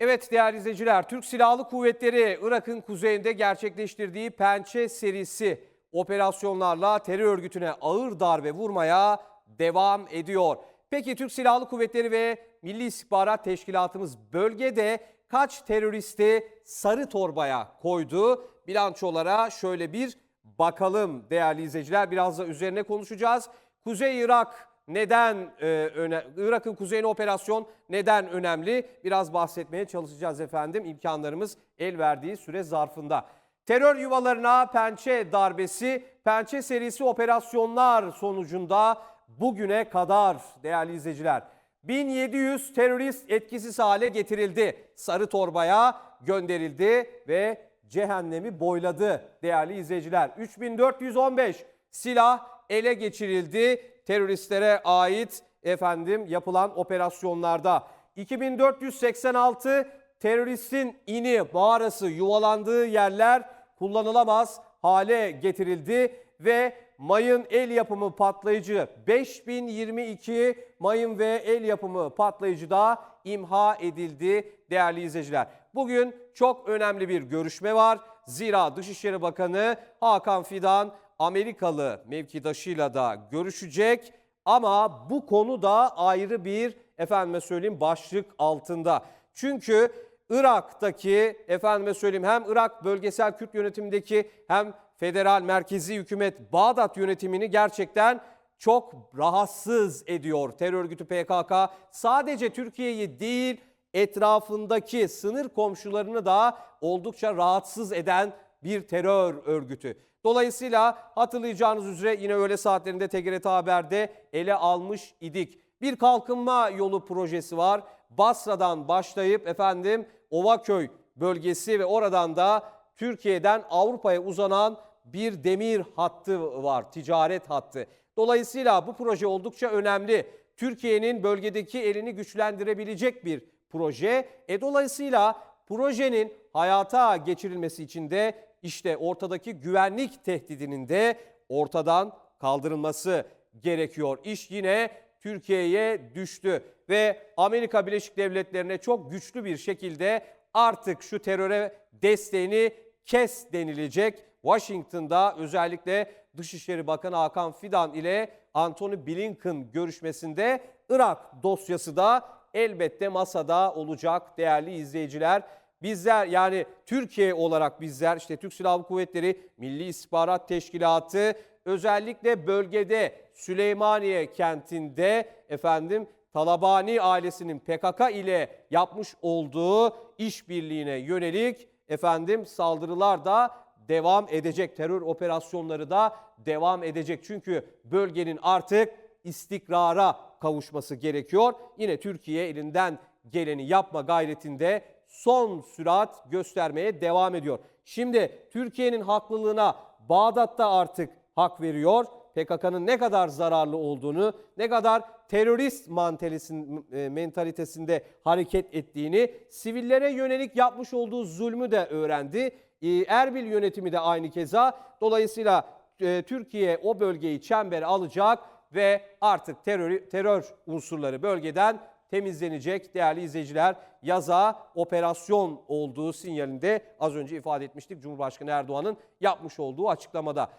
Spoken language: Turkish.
Evet değerli izleyiciler, Türk Silahlı Kuvvetleri Irak'ın kuzeyinde gerçekleştirdiği Pençe serisi operasyonlarla terör örgütüne ağır darbe vurmaya devam ediyor. Peki Türk Silahlı Kuvvetleri ve Milli İstihbarat Teşkilatımız bölgede kaç teröristi sarı torbaya koydu? Bilançolara şöyle bir bakalım değerli izleyiciler. Biraz da üzerine konuşacağız. Kuzey Irak neden e, Irak'ın kuzeyine operasyon neden önemli? Biraz bahsetmeye çalışacağız efendim imkanlarımız el verdiği süre zarfında. Terör yuvalarına pençe darbesi, pençe serisi operasyonlar sonucunda bugüne kadar değerli izleyiciler 1700 terörist etkisiz hale getirildi. Sarı torbaya gönderildi ve cehennemi boyladı değerli izleyiciler. 3415 silah ele geçirildi teröristlere ait efendim yapılan operasyonlarda. 2486 teröristin ini, mağarası, yuvalandığı yerler kullanılamaz hale getirildi ve mayın el yapımı patlayıcı 5022 mayın ve el yapımı patlayıcı da imha edildi değerli izleyiciler. Bugün çok önemli bir görüşme var. Zira Dışişleri Bakanı Hakan Fidan Amerikalı mevkidaşıyla da görüşecek ama bu konu da ayrı bir efendime söyleyeyim başlık altında. Çünkü Irak'taki efendime söyleyeyim hem Irak bölgesel Kürt yönetimindeki hem federal merkezi hükümet Bağdat yönetimini gerçekten çok rahatsız ediyor terör örgütü PKK. Sadece Türkiye'yi değil etrafındaki sınır komşularını da oldukça rahatsız eden bir terör örgütü. Dolayısıyla hatırlayacağınız üzere yine öğle saatlerinde TGRT Haber'de ele almış idik. Bir kalkınma yolu projesi var. Basra'dan başlayıp efendim Ovaköy bölgesi ve oradan da Türkiye'den Avrupa'ya uzanan bir demir hattı var, ticaret hattı. Dolayısıyla bu proje oldukça önemli. Türkiye'nin bölgedeki elini güçlendirebilecek bir proje. E dolayısıyla projenin hayata geçirilmesi için de işte ortadaki güvenlik tehdidinin de ortadan kaldırılması gerekiyor. İş yine Türkiye'ye düştü ve Amerika Birleşik Devletleri'ne çok güçlü bir şekilde artık şu teröre desteğini kes denilecek. Washington'da özellikle Dışişleri Bakanı Hakan Fidan ile Antony Blinken görüşmesinde Irak dosyası da elbette masada olacak değerli izleyiciler. Bizler yani Türkiye olarak bizler işte Türk Silahlı Kuvvetleri, Milli İstihbarat Teşkilatı özellikle bölgede Süleymaniye kentinde efendim Talabani ailesinin PKK ile yapmış olduğu işbirliğine yönelik efendim saldırılar da devam edecek. Terör operasyonları da devam edecek. Çünkü bölgenin artık istikrara kavuşması gerekiyor. Yine Türkiye elinden geleni yapma gayretinde son sürat göstermeye devam ediyor. Şimdi Türkiye'nin haklılığına Bağdat'ta artık hak veriyor. PKK'nın ne kadar zararlı olduğunu, ne kadar terörist e, mentalitesinde hareket ettiğini, sivillere yönelik yapmış olduğu zulmü de öğrendi. E, Erbil yönetimi de aynı keza. Dolayısıyla e, Türkiye o bölgeyi çembere alacak ve artık terör, terör unsurları bölgeden temizlenecek değerli izleyiciler. Yaza operasyon olduğu sinyalinde az önce ifade etmiştik Cumhurbaşkanı Erdoğan'ın yapmış olduğu açıklamada.